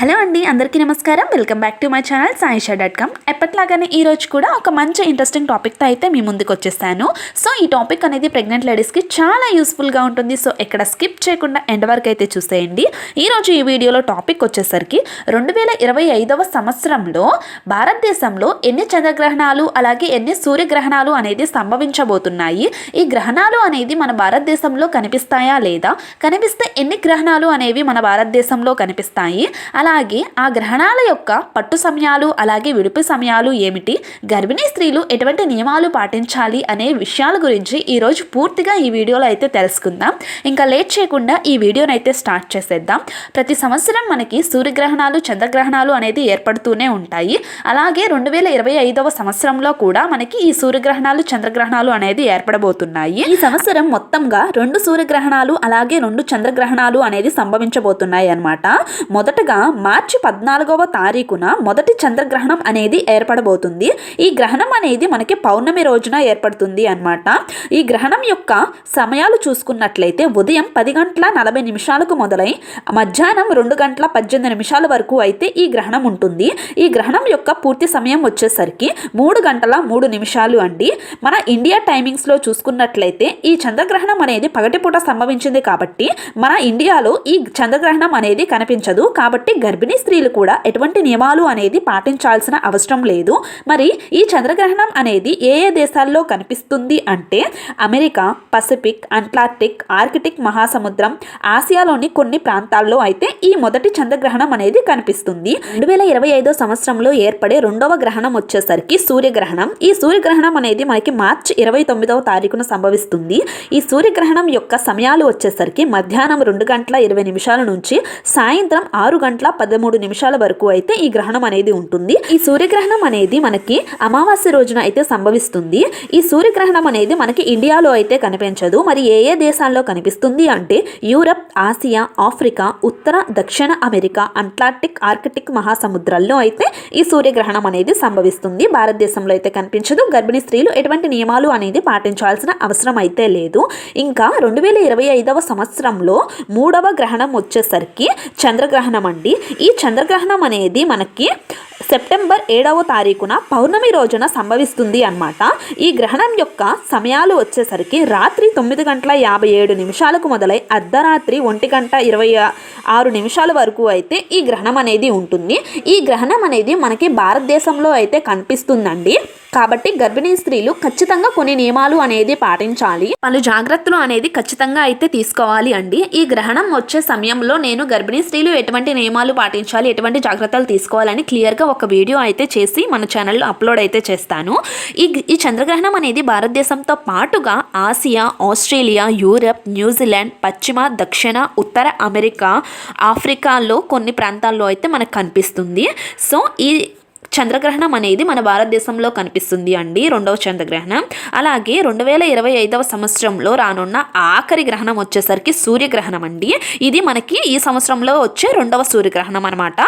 Hello అండి అందరికీ నమస్కారం. Welcome back to my channel Saisha dot com. ఎప్పట్లాగానే ఈ రోజు కూడా ఒక మంచి ఇంట్రెస్టింగ్ టాపిక్తో అయితే మీ ముందుకు వచ్చేసాను. సో ఈ టాపిక్ అనేది ప్రెగ్నెంట్ లేడీస్కి చాలా యూస్ఫుల్గా ఉంటుంది. సో ఎక్కడ స్కిప్ చేయకుండా ఎండ్ వరకు అయితే చూసేయండి. ఈరోజు ఈ వీడియోలో టాపిక్ వచ్చేసరికి రెండు వేల ఇరవై ఐదవ సంవత్సరంలో భారతదేశంలో ఎన్ని చంద్రగ్రహణాలు అలాగే ఎన్ని సూర్యగ్రహణాలు అనేది సంభవించబోతున్నాయి? ఈ గ్రహణాలు అనేది మన భారతదేశంలో కనిపిస్తాయా లేదా? కనిపిస్తే ఎన్ని గ్రహణాలు అనేవి మన భారతదేశంలో కనిపిస్తాయి? అలా అలాగే ఆ గ్రహణాల యొక్క పట్టు సమయాలు అలాగే విడుపు సమయాలు ఏమిటి? గర్భిణీ స్త్రీలు ఎటువంటి నియమాలు పాటించాలి అనే విషయాల గురించి ఈరోజు పూర్తిగా ఈ వీడియోలో అయితే తెలుసుకుందాం. ఇంకా లేట్ చేయకుండా ఈ వీడియోని అయితే స్టార్ట్ చేసేద్దాం. ప్రతి సంవత్సరం మనకి సూర్యగ్రహణాలు చంద్రగ్రహణాలు అనేది ఏర్పడుతూనే ఉంటాయి. అలాగే రెండు వేల ఇరవై ఐదవ సంవత్సరంలో కూడా మనకి ఈ సూర్యగ్రహణాలు చంద్రగ్రహణాలు అనేది ఏర్పడబోతున్నాయి. ఈ సంవత్సరం మొత్తంగా రెండు సూర్యగ్రహణాలు అలాగే రెండు చంద్రగ్రహణాలు అనేది సంభవించబోతున్నాయి అన్నమాట. మొదటగా మార్చి పద్నాలుగవ తారీఖున మొదటి చంద్రగ్రహణం అనేది ఏర్పడబోతుంది. ఈ గ్రహణం అనేది మనకి పౌర్ణమి రోజున ఏర్పడుతుంది అన్నమాట. ఈ గ్రహణం యొక్క సమయాలు చూసుకున్నట్లయితే ఉదయం పది గంటల నలభై నిమిషాలకు మొదలై మధ్యాహ్నం రెండు గంటల పద్దెనిమిది నిమిషాల వరకు అయితే ఈ గ్రహణం ఉంటుంది. ఈ గ్రహణం యొక్క పూర్తి సమయం వచ్చేసరికి మూడు గంటల మూడు నిమిషాలు అండి. మన ఇండియా టైమింగ్స్లో చూసుకున్నట్లయితే ఈ చంద్రగ్రహణం అనేది పగటిపూట సంభవించింది కాబట్టి మన ఇండియాలో ఈ చంద్రగ్రహణం అనేది కనిపించదు. కాబట్టి గర్భిణీ స్త్రీలు కూడా ఎటువంటి నియమాలు అనేది పాటించాల్సిన అవసరం లేదు. మరి ఈ చంద్రగ్రహణం అనేది ఏ ఏ దేశాల్లో కనిపిస్తుంది అంటే అమెరికా పసిఫిక్ అంట్లాంటిక్ ఆర్కిటిక్ మహాసముద్రం ఆసియాలోని కొన్ని ప్రాంతాల్లో అయితే ఈ మొదటి చంద్రగ్రహణం అనేది కనిపిస్తుంది. రెండు వేల ఇరవై ఐదో సంవత్సరంలో ఏర్పడే రెండవ గ్రహణం వచ్చేసరికి సూర్యగ్రహణం. ఈ సూర్యగ్రహణం అనేది మనకి మార్చి ఇరవై తొమ్మిదవ తారీఖున సంభవిస్తుంది. ఈ సూర్యగ్రహణం యొక్క సమయాలు వచ్చేసరికి మధ్యాహ్నం రెండు గంటల ఇరవై నిమిషాల నుంచి సాయంత్రం ఆరు గంటల పదమూడు నిమిషాల వరకు అయితే ఈ గ్రహణం అనేది ఉంటుంది. ఈ సూర్యగ్రహణం అనేది మనకి అమావాస్య రోజున అయితే సంభవిస్తుంది. ఈ సూర్యగ్రహణం అనేది మనకి ఇండియాలో అయితే కనిపించదు. మరి ఏ ఏ దేశాల్లో కనిపిస్తుంది అంటే యూరప్ ఆసియా ఆఫ్రికా ఉత్తర దక్షిణ అమెరికా అంట్లాంటిక్ ఆర్కిటిక్ మహాసముద్రాల్లో అయితే ఈ సూర్యగ్రహణం అనేది సంభవిస్తుంది. భారతదేశంలో అయితే కనిపించదు. గర్భిణీ స్త్రీలు ఎటువంటి నియమాలు అనేది పాటించాల్సిన అవసరం అయితే లేదు. ఇంకా రెండు వేల ఇరవై ఐదవ సంవత్సరంలో మూడవ గ్రహణం వచ్చేసరికి చంద్రగ్రహణం అండి. ఈ చంద్రగ్రహణం అనేది మనకి సెప్టెంబర్ ఏడవ తారీఖున పౌర్ణమి రోజున సంభవిస్తుంది అన్నమాట. ఈ గ్రహణం యొక్క సమయాలు వచ్చేసరికి రాత్రి తొమ్మిది గంటల యాభై ఏడు నిమిషాలకు మొదలై అర్ధరాత్రి ఒంటి గంట ఇరవై ఆరు నిమిషాల వరకు అయితే ఈ గ్రహణం అనేది ఉంటుంది. ఈ గ్రహణం అనేది మనకి భారతదేశంలో అయితే కనిపిస్తుందండి. కాబట్టి గర్భిణీ స్త్రీలు ఖచ్చితంగా కొన్ని నియమాలు అనేది పాటించాలి. పలు జాగ్రత్తలు అనేది ఖచ్చితంగా అయితే తీసుకోవాలి అండి. ఈ గ్రహణం వచ్చే సమయంలో నేను గర్భిణీ స్త్రీలు ఎటువంటి నియమాలు పాటించాలి ఎటువంటి జాగ్రత్తలు తీసుకోవాలని క్లియర్గా ఒక ఒక వీడియో అయితే చేసి మన ఛానల్లో అప్లోడ్ అయితే చేస్తాను. ఈ ఈ చంద్రగ్రహణం అనేది భారతదేశంతో పాటుగా ఆసియా ఆస్ట్రేలియా యూరప్ న్యూజిలాండ్ పశ్చిమ దక్షిణ ఉత్తర అమెరికా ఆఫ్రికాలో కొన్ని ప్రాంతాల్లో అయితే మనకు కనిపిస్తుంది. సో ఈ చంద్రగ్రహణం అనేది మన భారతదేశంలో కనిపిస్తుంది అండి రెండవ చంద్రగ్రహణం. అలాగే రెండు వేల ఇరవై ఐదవ సంవత్సరంలో రానున్న ఆఖరి గ్రహణం వచ్చేసరికి సూర్యగ్రహణం అండి. ఇది మనకి ఈ సంవత్సరంలో వచ్చే రెండవ సూర్యగ్రహణం అనమాట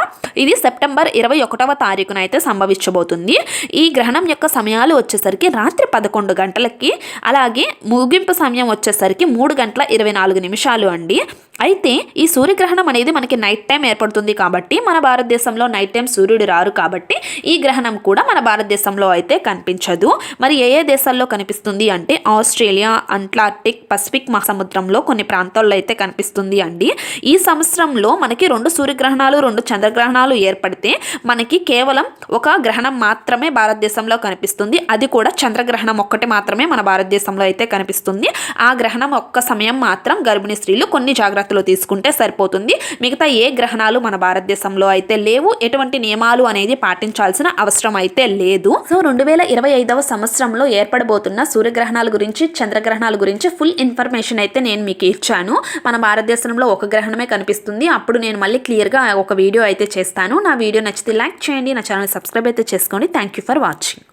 ఇది సెప్టెంబర్ ఇరవై ఒకటవ తారీఖున అయితే సంభవించబోతుంది. ఈ గ్రహణం యొక్క సమయాలు వచ్చేసరికి రాత్రి పదకొండు గంటలకి అలాగే ముగింపు సమయం వచ్చేసరికి మూడు గంటల ఇరవై నాలుగు నిమిషాలు అండి. అయితే ఈ సూర్యగ్రహణం అనేది మనకి నైట్ టైం ఏర్పడుతుంది కాబట్టి మన భారతదేశంలో నైట్ టైం సూర్యుడు రారు కాబట్టి ఈ గ్రహణం కూడా మన భారతదేశంలో అయితే కనిపించదు. మరి ఏ ఏ దేశాల్లో కనిపిస్తుంది అంటే ఆస్ట్రేలియా అంటార్క్టిక్ పసిఫిక్ మహాసముద్రంలో కొన్ని ప్రాంతాల్లో అయితే కనిపిస్తుంది అండి. ఈ సంవత్సరంలో మనకి రెండు సూర్యగ్రహణాలు రెండు చంద్రగ్రహణాలు ఏర్పడితే మనకి కేవలం ఒక గ్రహణం మాత్రమే భారతదేశంలో కనిపిస్తుంది. అది కూడా చంద్రగ్రహణం ఒక్కటి మాత్రమే మన భారతదేశంలో అయితే కనిపిస్తుంది. ఆ గ్రహణం ఒక్క సమయం మాత్రం గర్భిణీ స్త్రీలు కొన్ని జాగ్రత్తలు తీసుకుంటే సరిపోతుంది. మిగతా ఏ గ్రహణాలు మన భారతదేశంలో అయితే లేవు. ఎటువంటి నియమాలు అనేది పాటించాల్సిన అవసరం అయితే లేదు. సో రెండు వేల ఇరవై ఐదవ సంవత్సరంలో ఏర్పడబోతున్న సూర్యగ్రహణాల గురించి చంద్రగ్రహణాల గురించి ఫుల్ ఇన్ఫర్మేషన్ అయితే నేను మీకు ఇచ్చాను. మన భారతదేశంలో ఒక గ్రహణమే కనిపిస్తుంది. అప్పుడు నేను మళ్ళీ క్లియర్గా ఒక వీడియో అయితే చేస్తాను. నా వీడియో నచ్చితే లైక్ చేయండి. నా ఛానల్ సబ్స్క్రైబ్ అయితే చేసుకోండి. Thank you for watching.